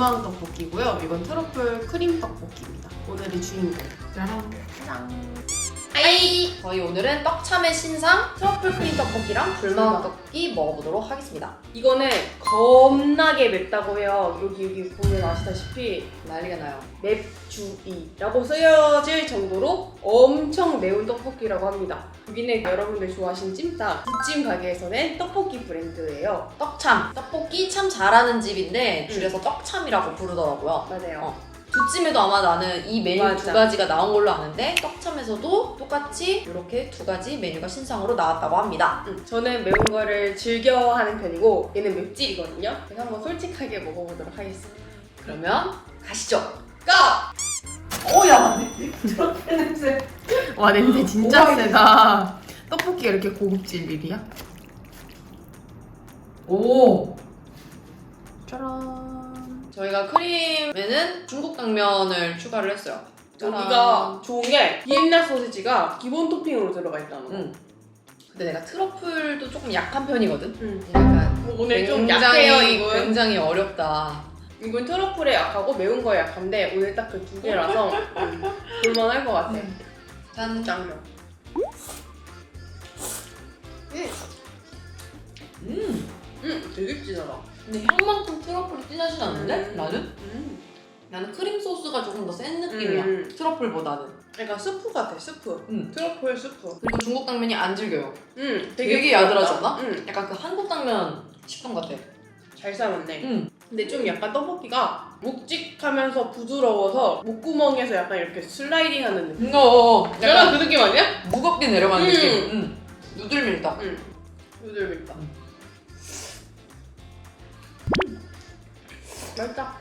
불망 떡볶이고요. 이건 트러플 크림 떡볶이입니다. 오늘의 주인공. 짜란. 짜 란. 아이! 저희 오늘은 떡참의 신상 트러플 크림 떡볶이랑 불망 떡볶이 먹어보도록 하겠습니다. 이거는 겁나게 맵다고 해요. 여기 여기 보면 아시다시피 난리가 나요. 맵주이라고 쓰여질 정도로 엄청 매운 떡볶이라고 합니다. 여기는 여러분들 좋아하시는 찜닭 부찜 가게에서는 떡볶이 브랜드예요. 떡참. 떡볶이 참 잘하는 집인데 줄여서 떡참이라고 부르더라고요. 맞아요. 어. 두찜에도 아마 나는 이 메뉴 맞아. 두 가지가 나온 걸로 아는데 떡참에서도 똑같이 이렇게 두 가지 메뉴가 신상으로 나왔다고 합니다. 음, 저는 매운 거를 즐겨하는 편이고 얘는 맵찔이거든요. 그래서 한번 솔직하게 먹어보도록 하겠습니다. 그러면 가시죠. 고! 오, 야, 트러플 냄새. 와 냄새 진짜 세다. 떡볶이가 이렇게 고급질 일이야? 오. 짜란. 저희가 크림에는 중국 당면을 추가를 했어요. 여기가 좋은 게 비엔나 소시지가 기본 토핑으로 들어가 있다는 거. 응. 근데 내가 트러플도 조금 약한 편이거든. 음. 약간 오늘 좀 약해요 이건. 굉장히 어렵다. 이건 트러플에 약하고 매운 거에 약한데 오늘 딱 그 두 개라서 음, 볼만할 것 같아. 짠. 짱면. 음. 음, 되게 진하다. 근데 향만큼 트러플이 진하진 않은데? 음. 나는? 음. 나는 크림 소스가 조금 더 센 느낌이야. 음. 트러플보다는. 약간 스프 같아, 스프. 음. 트러플 스프. 그리고 중국 당면이 안 질겨요. 음, 되게 야들하지 않아? 음, 약간 그 한국 당면 식감 같아. 잘 삶았네. 음. 근데 좀 약간 떡볶이가 묵직하면서 부드러워서 목구멍에서 약간 이렇게 슬라이딩 하는 느낌. 어, 약간 약간 그 느낌 아니야? 무겁게 내려가는 음. 느낌. 음. 부들부들. 음. 음. 맛있다.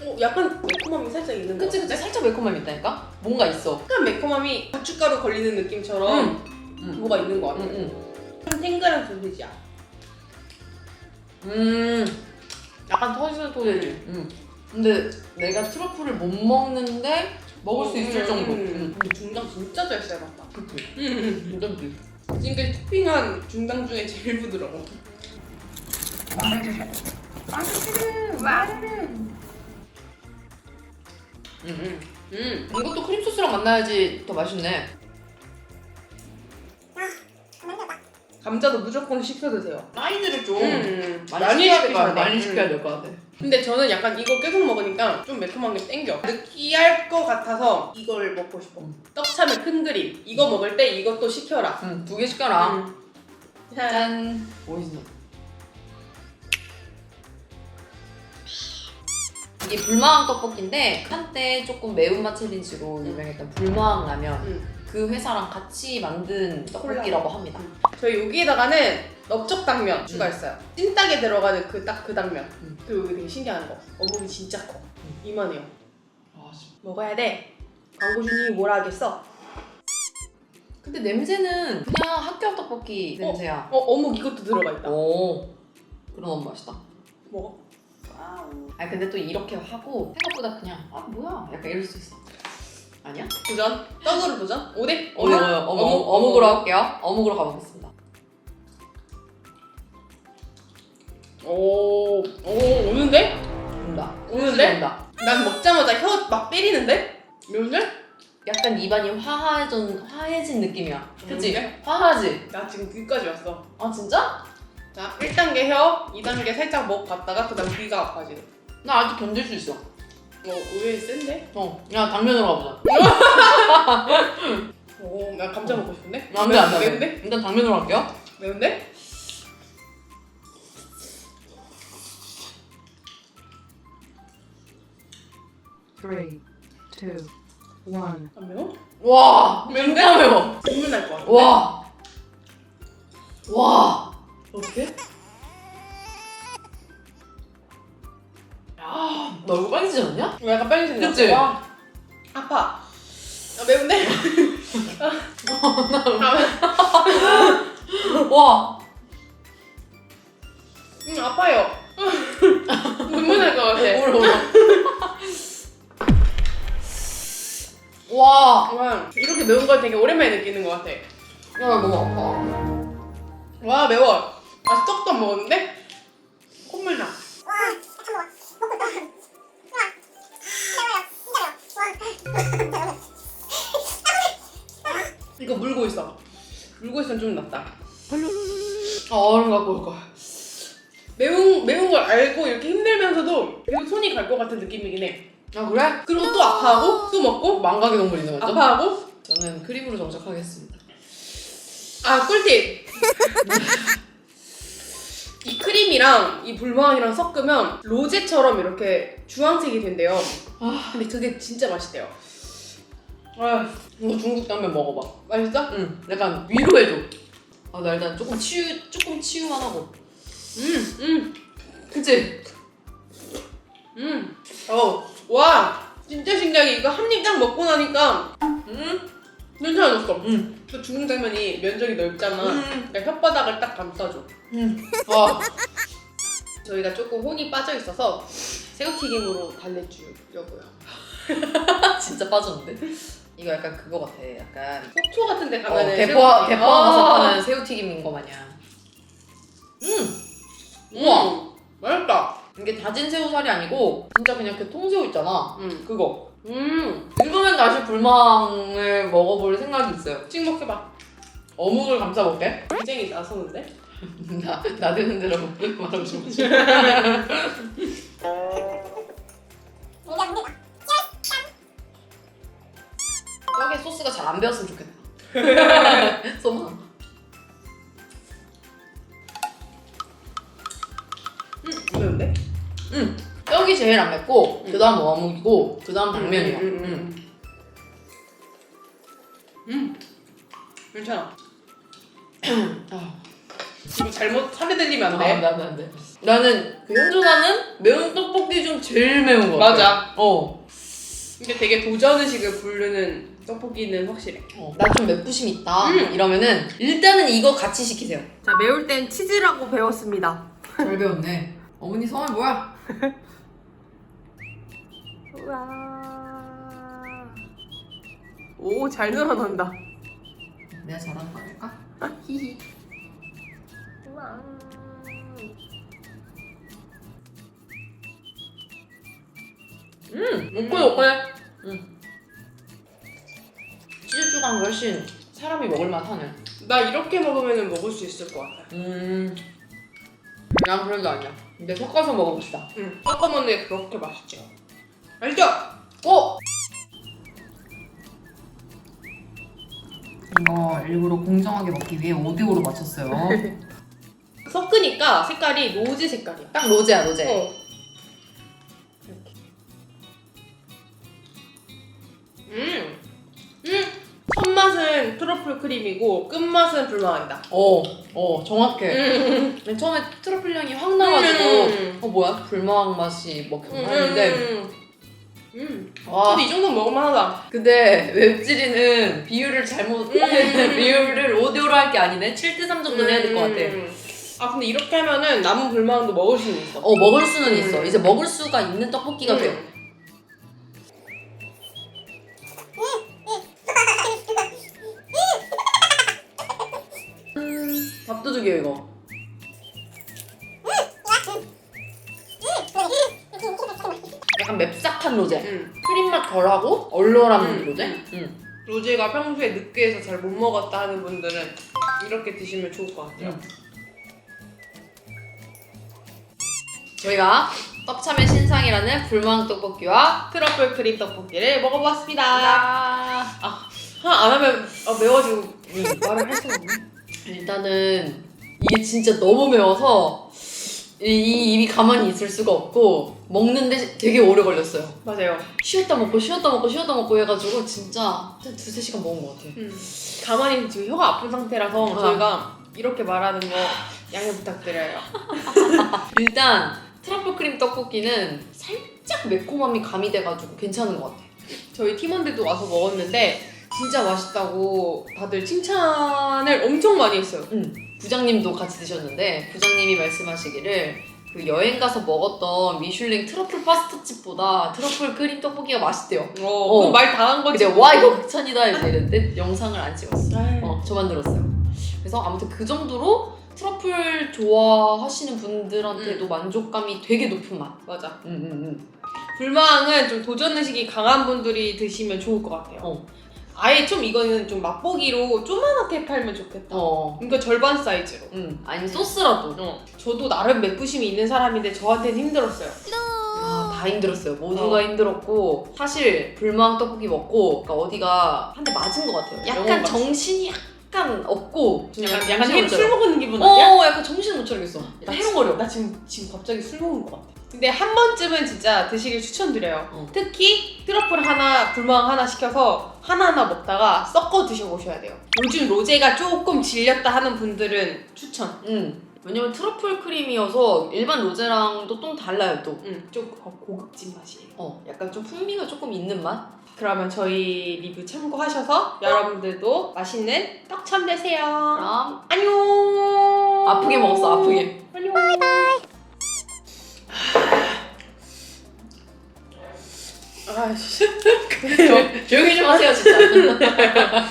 어, 약간 매콤함이 살짝 있는 거 그치 그치 살짝 매콤함이 있다니까? 뭔가 있어. 약간 매콤함이 고춧가루 걸리는 느낌처럼 음. 뭐가 있는 것 같아. 음, 좀 탱글한 소시지야. 음. 약간 터지는 소세지. 음. 근데 내가 트러플을 못 먹는데 먹을 수 있을 음, 정도. 음. 음. 근데 중당 진짜 잘 삶았다. 그치. 음. 괜찮 지? 지금까지 토핑한 중당 중에 제일 부드러워. 음, 음. 음. 이것도 크림 소스랑 만나야지 더 맛있네. 감자도 무조건 시켜 드세요. 사이드를 좀 음. 많이, 시켜야 될 것 같아. 많이 음. 시켜야 될 것 같아. 근데 저는 약간 이거 계속 먹으니까 좀 매콤한 게 땡겨. 느끼할 것 같아서 이걸 먹고 싶어. 음. 떡참의 큰 그림. 이거 먹을 때 이것도 시켜라. 응, 두 개 시켜라. 음. 짠. 짠. 멋있어. 이게 불마왕 떡볶이인데 한때 조금 매운맛 챌린지로 유명했던 불마왕 라면 음. 그 회사랑 같이 만든 떡볶이라고 합니다. 저희 여기에다가는 넓적 당면 추가했어요. 찐닭에 들어가는 그 딱 그 당면. 음. 그리고 여기 되게 신기한 거. 어묵이 진짜 커. 음. 이만해요. 아, 씨. 먹어야 돼. 광고주님이 뭐라 하겠어? 근데 냄새는 그냥 학교 앞 떡볶이 어? 냄새야. 어 어묵 이것도 들어가 있다. 오, 그럼 너무 맛있다. 먹어. 아니 근데 또 이렇게 하고 생각보다 그냥 아 뭐야 약간 이럴 수 있어. 아니야? 도전. 떡으로 도전. 오뎅. 어묵, 어묵, 어묵, 어묵, 어묵으로 어묵. 할게요. 어묵으로 가보겠습니다. 오, 오 오는데? 온다. 오는데? 온다. 난 먹자마자 혀 막 때리는데? 매운데? 약간 입안이 화해진 화해진 느낌이야. 그치? 화하지? 나 지금 귀까지 왔어. 아 진짜? 자, 1단계 혀, 2단계 살짝 목 갔다가 그 다음 귀가 아파지는. 나 아직 견딜 수 있어. 어, 의외에 센데? 어, 야 당면으로 가보자. 오, 나 감자 먹고 싶은데? 안 돼 안돼. 매운데? 일단 당면으로 할게요. 매운데? Three, two, one. 안 매워? 와, 매운데? 매워. 국물 날 것 같아. 와, 와. 어떻 지지 않냐? 왜 약간 빨리 생겼어? 그치? 와, 아파. 아, 매운데? 와, 응, 아파요. 눈물 날 것 같아. 울어 울어. 와, 와, 이렇게 매운 걸 되게 오랜만에 느끼는 것 같아. 야 너무 아파. 와, 매워. 아직 떡도 안 먹었는데? 콧물 나. 물고 있어. 물고 있으면 좀 낫다. 아, 얼음 갖고 올 거야. 매운 매운 걸 알고 이렇게 힘들면서도 계속 손이 갈 것 같은 느낌이긴 해. 아, 그래? 그리고 또 아파하고 또 먹고 망각의 동물 있는 거죠? 아파하고 저는 크림으로 정착하겠습니다. 아 꿀팁. 이 크림이랑 이 불망이랑 섞으면 로제처럼 이렇게 주황색이 된대요. 아. 근데 그게 진짜 맛있대요. 아, 이거 중국 당면 먹어봐. 맛있어? 응, 약간 위로해줘. 아, 나 일단 조금 치유, 조금 치유만 하고. 음, 음, 그치? 음. 어, 와, 진짜 신기하게 이거 한 입 딱 먹고 나니까 음, 괜찮아졌어. 음, 또 중국 당면이 면적이 넓잖아. 음, 그러니까 혓바닥을 딱 감싸줘. 음. 와, 저희가 조금 혼이 빠져 있어서 새우튀김으로 달래주려고요. 진짜 빠졌는데? 이거 약간 그거 같아. 약간 속초 같은 데 어, 가면은 대포 새우튀김. 대포 가서 아. 파는 새우튀김인 거 마냥. 음, 우와, 음, 맛있다. 이게 다진 새우살이 아니고 진짜 그냥 그 통새우 있잖아. 음, 그거. 음, 읽으면 다시 불망을 먹어볼 생각이 있어요. 찍먹해봐. 어묵을 감싸볼게. 굉장히 나서는데? 나 나대는 대로 말하고 싶지. 소스가 잘 안 배었으면 좋겠다. 소망. 음, 매운데? 응. 떡이 제일 안 맵고 그다음 어묵이고 그다음 당면이야. 음, 음, 음, 음. 음, 괜찮아. 아, 이거 잘못 사례 들리면 안 돼. 안 돼, 안 돼, 안 돼. 나는 그 현존하는 매운 떡볶이 중 제일 매운 거 같아. 맞아. 어. 근데 되게 도전 의식을 부르는 떡볶이는 확실해. 어. 나 좀 맵부심 있다. 음. 이러면은 일단은 이거 같이 시키세요. 자, 매울 땐 치즈라고 배웠습니다. 잘 배웠네. 어머니 성함이 뭐야? 우와. 오, 잘 늘어난다. 내가 잘하는 거 아닐까? 히히. 우와. 음, 먹고 먹고 음. 훨씬 사람이 먹을 만 하네. 나 이렇게 먹으면 먹을 수 있을 것 같아. 음. 난 그런 게 아니야. 근데 섞어서 먹어봅시다. 응. 섞어 먹는 게 그렇게 맛있지. 알죠? 어? 이거 일부러 공정하게 먹기 위해 5대5로 맞췄어요. 섞으니까 색깔이 로즈 색깔이야. 딱 로제야, 로제. 어. 트러플 크림이고 끝 맛은 불망이다. 어, 어, 정확해. 음. 맨 처음에 트러플 향이 확 나가지고 음. 어 뭐야 불망 맛이 먹혔나 음. 했는데 음. 음. 와 근데 이 정도는 먹을만하다. 근데 웹지리는 비율을 잘못 음. 비율을 5대5로 할 게 아니네 7대3 정도는 해야 될 것 같아 음. 아 근데 이렇게 하면은 남은 불망도 먹을 수는 있어. 어 먹을 수는 음. 있어 이제 먹을 수가 있는 떡볶이가 음. 돼 요 음, 밥도둑이에요 이거 약간 맵싹한 로제 음. 크림 맛 덜하고 얼얼한 음. 로제 음. 로제가 평소에 느끼해서 잘 못 먹었다 하는 분들은 이렇게 드시면 좋을 것 같아요. 음. 저희가 떡참의 신상이라는 불망 떡볶이와 트러플 크림 떡볶이를 먹어봤습니다. 아, 안 하면 아, 매워지고 말을 할 수가 없네. 일단은 이게 진짜 너무 매워서 이, 이 입이 가만히 있을 수가 없고 먹는데 되게 오래 걸렸어요. 맞아요. 쉬었다 먹고 쉬었다 먹고 쉬었다 먹고 해가지고 진짜 한 두세 시간 먹은 것 같아. 음. 가만히 지금 혀가 아픈 상태라서 아. 저희가 이렇게 말하는 거 양해 부탁드려요. 일단 트러플 크림 떡볶이는 살짝 매콤함이 가미돼가지고 괜찮은 것 같아. 저희 팀원들도 와서 먹었는데 진짜 맛있다고 다들 칭찬을 엄청 많이 했어요. 음, 부장님도 같이 드셨는데 부장님이 말씀하시기를 그 여행 가서 먹었던 미슐랭 트러플 파스타 집보다 트러플 크림 떡볶이가 맛있대요. 어, 어. 그거 말다한 거지. 근데 와 이거 극찬이다 이랬는데 영상을 안 찍었어. 어, 저 만 들었어요. 그래서 아무튼 그 정도로 트러플 좋아하시는 분들한테도 음. 만족감이 되게 높은 맛. 맞아. 음, 음, 음. 불망은 좀 도전 의식이 강한 분들이 드시면 좋을 것 같아요. 어. 아예 좀 이거는 좀 맛보기로 조그맣게 팔면 좋겠다. 어. 그러니까 절반 사이즈로. 음. 아니면 소스라도. 어. 저도 나름 매부심이 있는 사람인데 저한테는 힘들었어요. 아, 다 힘들었어요. 모두가 어. 힘들었고 사실 불망 떡볶이 먹고 그러니까 어디가 한 대 맞은 것 같아요. 영혼 약간. 정신이 약간 없고 좀 약간, 약간 못술 차려. 먹는 기분 아니야? 어, 약간 정신을 못 차리겠어. 나 해롱거려. 나 지금 지금 갑자기 술 먹은 것 같아. 근데 한 번쯤은 진짜 드시길 추천드려요. 어. 특히 트러플 하나, 불망 하나 시켜서 하나하나 먹다가 섞어 드셔보셔야 돼요. 요즘 로제가 조금 질렸다 하는 분들은 추천. 음. 왜냐면 트러플 크림이어서 일반 로제랑도 좀 달라요 또. 음, 좀 고급진 맛이에요. 어, 약간 좀 풍미가 조금 있는 맛? 그러면 저희 리뷰 참고하셔서 여러분들도 맛있는 떡참 되세요. 그럼 안녕. 아프게 먹었어, 아프게. 안녕. 아, 씨. 조, 조용히 좀 하세요 진짜.